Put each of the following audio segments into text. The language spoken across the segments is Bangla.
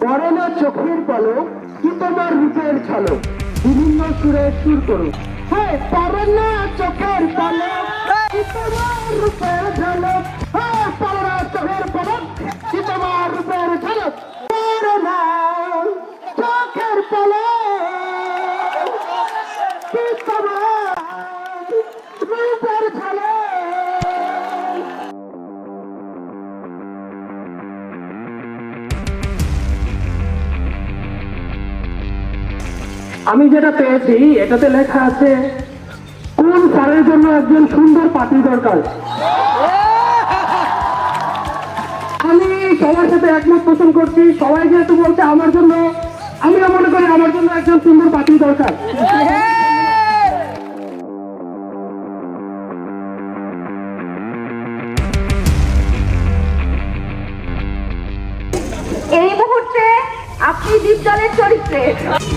পরে না চোখের পলক কি তোমার রূপের ঝলক বিভিন্ন সুরে সুর করো। হ্যাঁ পরে না চোখের পলক কি তোমার রূপের ঝলক আমি যেটা পেয়েছি, এটাতে লেখা আছে, কোন স্যারের জন্য একজন সুন্দর পাটি দরকার? আমি সবার সাথে একমত পোষণ করছি, সবাই যেহেতু বলছে আমার জন্য, আমিও মনে করি আমার জন্য একজন সুন্দর পাটি দরকার। আপনি দীপজলের চরিত্রে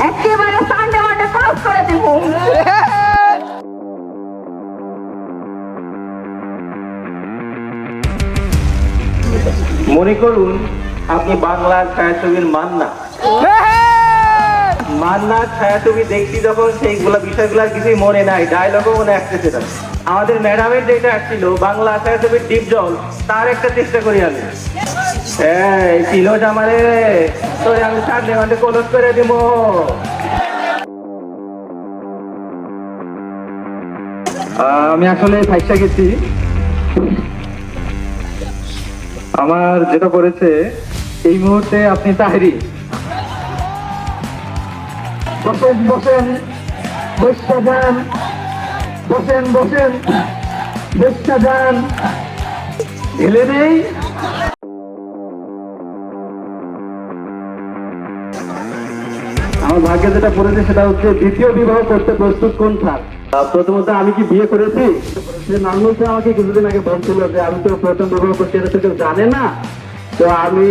একেবারে সানডে মানডে ক্রস করে দেব। মনে করুন, আপনি বাংলার ছায়াছবির মান্না। মান্নার ছায়াছবি দেখছি যখন, সেইগুলো বিষয়গুলো কিছুই মনে নাই ডায়লগও মনে আসতেছে না। আমাদের ম্যাডামের যেটা ছিল বাংলা ছায়াছবির ডিপ জল, তার একটা চেষ্টা করি আমি। এই ছিল জামারে তোরে আমি করে দিব। আমি আসলে ফাইসা গেছি। আমার যেটা করেছে এই মুহূর্তে আপনি তাহেরি। বসেন বসেন। বসটা যান। বসেন বসেন। বসটা যান। ঢেলে নেই আমার ভাগ্যে যেটা পড়েছে সেটা হচ্ছে দ্বিতীয় বিবাহ করতে প্রস্তুত কোন থাক প্রথমত আমি কি বিয়ে করেছি? সে নানুল আমাকে কিছুদিন আগে বলছিল যে আমি তো প্রথম বিবাহ করছি এটা তো কেউ জানে না। তো আমি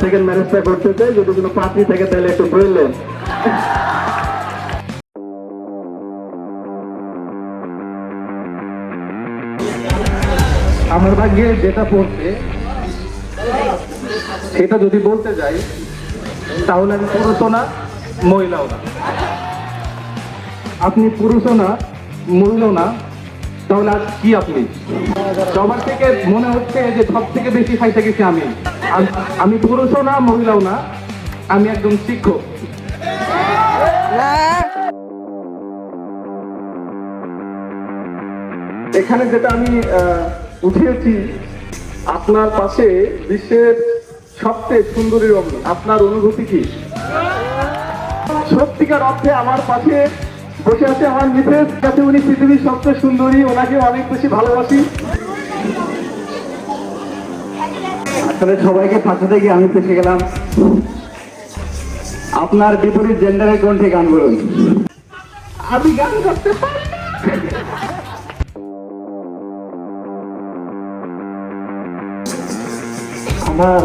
সেকেন্ড ম্যারেজটা করতে চাই যদি কোনো পাত্রী থেকে তাহলে একটু বললেন। আমার ভাগ্যে যেটা পড়ছে সেটা যদি বলতে যাই তাহলে আমি পুরুষও না। মহিলাও না। আপনি পুরুষও না, মহিলাও না, তাহলে আর কি আপনি? সবার থেকে মনে হচ্ছে যে সব থেকে বেশি খাইতে গেছি আমি। আমি পুরুষও না, মহিলাও না, আমি একজন শিক্ষক। এখানে যেটা আমি উঠিয়েছি, আপনার পাশে বিশ্বের সবচেয়ে সুন্দরী রমণী আপনার অনুভূতি কি? সত্যিকার অর্থে আমার পাশে বসে আছে আমার মিসেস কাছে উনি পৃথিবীর সবচেয়ে সুন্দরী ওনাকে অনেক বেশি ভালোবাসি। আসলে সবাইকে ফাঁসাতে গিয়ে আমি ফেসে গেলাম। আপনার বিপরীত জেন্ডারের কণ্ঠে গান বলুন। আমি গান করতে পারি আমার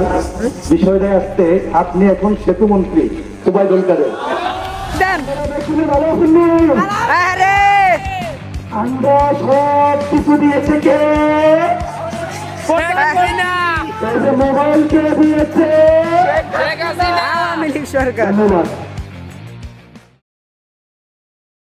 বিষয়টা আসতে আপনি এখন সেতু মন্ত্রী সুবাইদুল কাদের আমরা সব কিছু দিয়েছে কে? মোবাইল কে দিয়েছে ধন্যবাদ।